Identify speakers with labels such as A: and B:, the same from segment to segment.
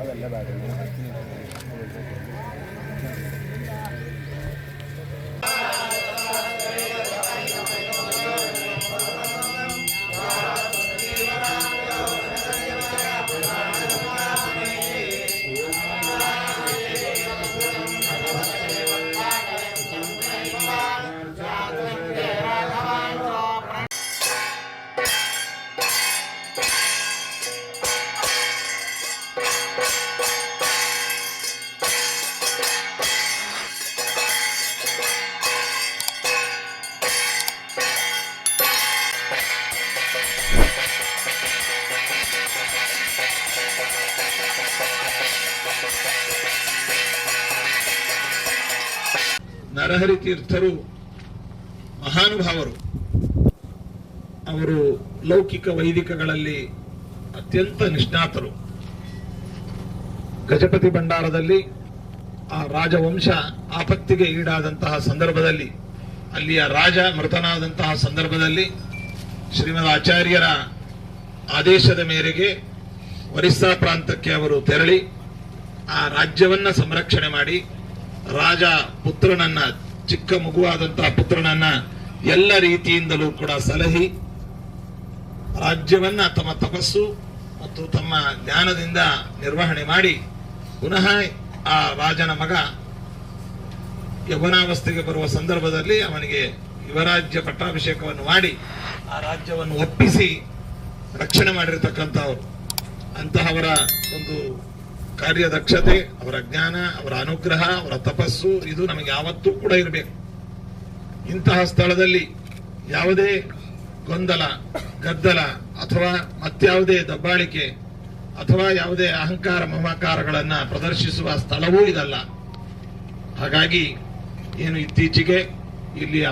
A: അതല്ല ನರಹರಿ ತೀರ್ಥರು, ಮಹಾನುಭಾವರು, ಅವರು ಲೌಕಿಕ ವೈದಿಕಗಳಲ್ಲಿ ಅತ್ಯಂತ ನಿಷ್ಣಾತರು. ಗಜಪತಿ ಭಂಡಾರದಲ್ಲಿ ಆ ರಾಜವಂಶ ಆಪತ್ತಿಗೆ ಈಡಾದಂತಹ ಸಂದರ್ಭದಲ್ಲಿ, ಅಲ್ಲಿಯ ರಾಜ ಮೃತನಾದಂತಹ ಸಂದರ್ಭದಲ್ಲಿ ಶ್ರೀಮದ್ ಆಚಾರ್ಯರ ಆದೇಶದ ಮೇರೆಗೆ ಒರಿಸ್ಸಾ ಪ್ರಾಂತಕ್ಕೆ ಅವರು ತೆರಳಿ ಆ ರಾಜ್ಯವನ್ನ ಸಂರಕ್ಷಣೆ ಮಾಡಿ ರಾಜ ಪುತ್ರನನ್ನ, ಚಿಕ್ಕ ಮಗುವಾದಂತಹ ಪುತ್ರನನ್ನ ಎಲ್ಲ ರೀತಿಯಿಂದಲೂ ಕೂಡ ಸಲಹಿ. ರಾಜ್ಯವನ್ನ ತಮ್ಮ ತಪಸ್ಸು ಮತ್ತು ತಮ್ಮ ಜ್ಞಾನದಿಂದ ನಿರ್ವಹಣೆ ಮಾಡಿ ಪುನಃ ಆ ರಾಜನ ಮಗ ಯವನಾವಸ್ಥೆಗೆ ಬರುವ ಸಂದರ್ಭದಲ್ಲಿ ಅವನಿಗೆ ಯುವರಾಜ್ಯ ಪಟ್ಟಾಭಿಷೇಕವನ್ನು ಮಾಡಿ ಆ ರಾಜ್ಯವನ್ನು ಒಪ್ಪಿಸಿ ರಕ್ಷಣೆ ಮಾಡಿರತಕ್ಕಂಥವ್ರು. ಅಂತಹವರ ಒಂದು ಕಾರ್ಯದಕ್ಷತೆ, ಅವರ ಜ್ಞಾನ, ಅವರ ಅನುಗ್ರಹ, ಅವರ ತಪಸ್ಸು, ಇದು ನಮಗೆ ಯಾವತ್ತೂ ಕೂಡ ಇರಬೇಕು. ಇಂತಹ ಸ್ಥಳದಲ್ಲಿ ಯಾವುದೇ ಗೊಂದಲ, ಗದ್ದಲ ಅಥವಾ ಮತ್ಯಾವುದೇ ದಬ್ಬಾಳಿಕೆ ಅಥವಾ ಯಾವುದೇ ಅಹಂಕಾರ ಮಮಕಾರಗಳನ್ನು ಪ್ರದರ್ಶಿಸುವ ಸ್ಥಳವೂ ಇದಲ್ಲ. ಹಾಗಾಗಿ ಏನು ಇತ್ತೀಚೆಗೆ ಇಲ್ಲಿಯ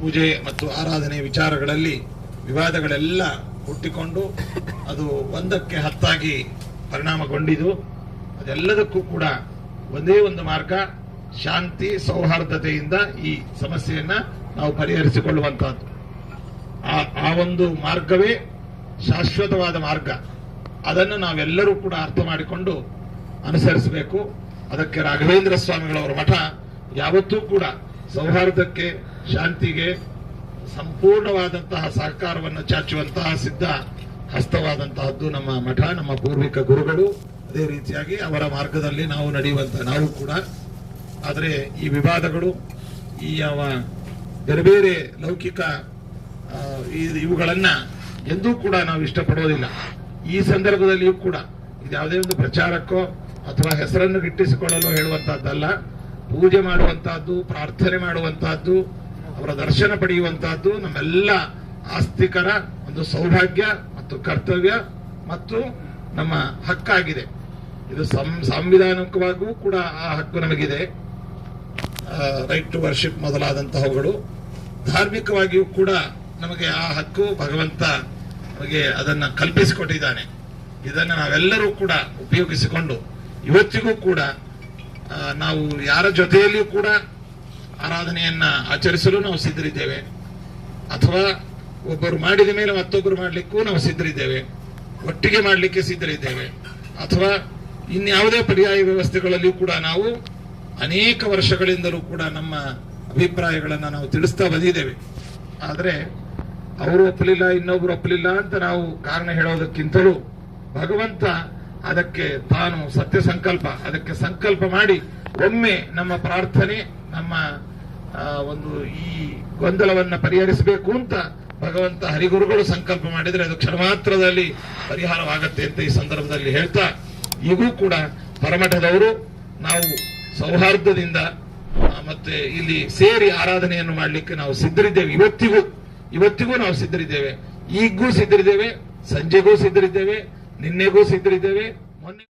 A: ಪೂಜೆ ಮತ್ತು ಆರಾಧನೆ ವಿಚಾರಗಳಲ್ಲಿ ವಿವಾದಗಳೆಲ್ಲ ಹುಟ್ಟಿಕೊಂಡು ಅದು ಒಂದಕ್ಕೆ ಹತ್ತಾಗಿ ಪರಿಣಾಮಗೊಂಡಿದ್ದು. ಅದೆಲ್ಲದಕ್ಕೂ ಕೂಡ ಒಂದೇ ಒಂದು ಮಾರ್ಗ, ಶಾಂತಿ, ಸೌಹಾರ್ದತೆಯಿಂದ ಈ ಸಮಸ್ಯೆಯನ್ನ ನಾವು ಪರಿಹರಿಸಿಕೊಳ್ಳುವಂತಹದ್ದು. ಆ ಒಂದು ಮಾರ್ಗವೇ ಶಾಶ್ವತವಾದ ಮಾರ್ಗ. ಅದನ್ನು ನಾವೆಲ್ಲರೂ ಕೂಡ ಅರ್ಥ ಮಾಡಿಕೊಂಡು ಅನುಸರಿಸಬೇಕು. ಅದಕ್ಕೆ ರಾಘವೇಂದ್ರ ಸ್ವಾಮಿಗಳವರ ಮಠ ಯಾವತ್ತೂ ಕೂಡ ಸೌಹಾರ್ದಕ್ಕೆ, ಶಾಂತಿಗೆ ಸಂಪೂರ್ಣವಾದಂತಹ ಸಹಕಾರವನ್ನು ಚಾಚುವಂತಹ ಸಿದ್ಧ, ಹಸ್ತವಾದಂತಹದ್ದು ನಮ್ಮ ಮಠ, ನಮ್ಮ ಪೂರ್ವಿಕ ಗುರುಗಳು. ಅದೇ ರೀತಿಯಾಗಿ ಅವರ ಮಾರ್ಗದಲ್ಲಿ ನಾವು ನಡೆಯುವಂತ ನಾವು ಕೂಡ. ಆದರೆ ಈ ವಿವಾದಗಳು, ಈ ಯಾವ ಬೇರೆ ಬೇರೆ ಲೌಕಿಕ ಇವುಗಳನ್ನ ಎಂದೂ ಕೂಡ ನಾವು ಇಷ್ಟಪಡೋದಿಲ್ಲ ಈ ಸಂದರ್ಭದಲ್ಲಿಯೂ ಕೂಡ ಇದು ಯಾವುದೇ ಒಂದು ಪ್ರಚಾರಕ್ಕೋ ಅಥವಾ ಹೆಸರನ್ನು ಗಿಟ್ಟಿಸಿಕೊಳ್ಳಲು ಹೇಳುವಂತಹದ್ದಲ್ಲ. ಪೂಜೆ ಮಾಡುವಂತಹದ್ದು, ಪ್ರಾರ್ಥನೆ ಮಾಡುವಂತಹದ್ದು, ಅವರ ದರ್ಶನ ಪಡೆಯುವಂತಹದ್ದು ನಮ್ಮೆಲ್ಲ ಆಸ್ತಿಕರ ಒಂದು ಸೌಭಾಗ್ಯ ಮತ್ತು ಕರ್ತವ್ಯ ಮತ್ತು ನಮ್ಮ ಹಕ್ಕಾಗಿದೆ. ಇದು ಸಂ- ಸಾಂವಿಧಾನಿಕವಾಗೂ ಕೂಡ ಆ ಹಕ್ಕು ನಮಗಿದೆ. ರೈಟ್ ಟು ವರ್ಷಿಪ್ ಮೊದಲಾದಂತಹವುಗಳು ಧಾರ್ಮಿಕವಾಗಿಯೂ ಕೂಡ ನಮಗೆ ಆ ಹಕ್ಕು ಭಗವಂತ ನಮಗೆ ಅದನ್ನ ಕಲ್ಪಿಸಿಕೊಟ್ಟಿದ್ದಾನೆ. ಇದನ್ನು ನಾವೆಲ್ಲರೂ ಕೂಡ ಉಪಯೋಗಿಸಿಕೊಂಡು ಇವತ್ತಿಗೂ ಕೂಡ ನಾವು ಯಾರ ಜೊತೆಯಲ್ಲಿಯೂ ಕೂಡ ಆರಾಧನೆಯನ್ನ ಆಚರಿಸಲು ನಾವು ಸಿದ್ಧರಿದ್ದೇವೆ. ಅಥವಾ ಒಬ್ಬರು ಮಾಡಿದ ಮೇಲೆ ಮತ್ತೊಬ್ಬರು ಮಾಡಲಿಕ್ಕೂ ನಾವು ಸಿದ್ಧರಿದ್ದೇವೆ. ಒಟ್ಟಿಗೆ ಮಾಡಲಿಕ್ಕೆ ಸಿದ್ಧರಿದ್ದೇವೆ. ಅಥವಾ ಇನ್ಯಾವುದೇ ಪರ್ಯಾಯ ವ್ಯವಸ್ಥೆಗಳಲ್ಲಿಯೂ ಕೂಡ ನಾವು ಅನೇಕ ವರ್ಷಗಳಿಂದಲೂ ಕೂಡ ನಮ್ಮ ಅಭಿಪ್ರಾಯಗಳನ್ನು ನಾವು ತಿಳಿಸ್ತಾ ಬಂದಿದ್ದೇವೆ. ಆದರೆ ಅವರು ಒಪ್ಪಲಿಲ್ಲ, ಇನ್ನೊಬ್ರು ಒಪ್ಪಲಿಲ್ಲ ಅಂತ ನಾವು ಕಾರಣ ಹೇಳೋದಕ್ಕಿಂತಲೂ ಭಗವಂತ ಅದಕ್ಕೆ ತಾನು ಸತ್ಯ ಸಂಕಲ್ಪ ಅದಕ್ಕೆ ಸಂಕಲ್ಪ ಮಾಡಿ ಒಮ್ಮೆ ನಮ್ಮ ಪ್ರಾರ್ಥನೆ, ನಮ್ಮ ಒಂದು ಈ ಗೊಂದಲವನ್ನ ಪರಿಹರಿಸಬೇಕು ಅಂತ ಭಗವಂತ ಹರಿಗುರುಗಳು ಸಂಕಲ್ಪ ಮಾಡಿದರೆ ಅದು ಕ್ಷಣ ಮಾತ್ರದಲ್ಲಿ ಪರಿಹಾರವಾಗತ್ತೆ ಅಂತ ಈ ಸಂದರ್ಭದಲ್ಲಿ ಹೇಳ್ತಾ ಈಗೂ ಕೂಡ ಪರಮಠದವರು. ನಾವು ಸೌಹಾರ್ದದಿಂದ ಮತ್ತೆ ಇಲ್ಲಿ ಸೇರಿ ಆರಾಧನೆಯನ್ನು ಮಾಡಲಿಕ್ಕೆ ನಾವು ಸಿದ್ಧರಿದ್ದೇವೆ. ಇವತ್ತಿಗೂ ಇವತ್ತಿಗೂ ನಾವು ಸಿದ್ಧರಿದ್ದೇವೆ. ಈಗೂ ಸಿದ್ಧರಿದ್ದೇವೆ, ಸಂಜೆಗೂ ಸಿದ್ಧರಿದ್ದೇವೆ, ನಿನ್ನೆಗೂ ಸಿದ್ಧರಿದ್ದೇವೆ, ಮೊನ್ನೆ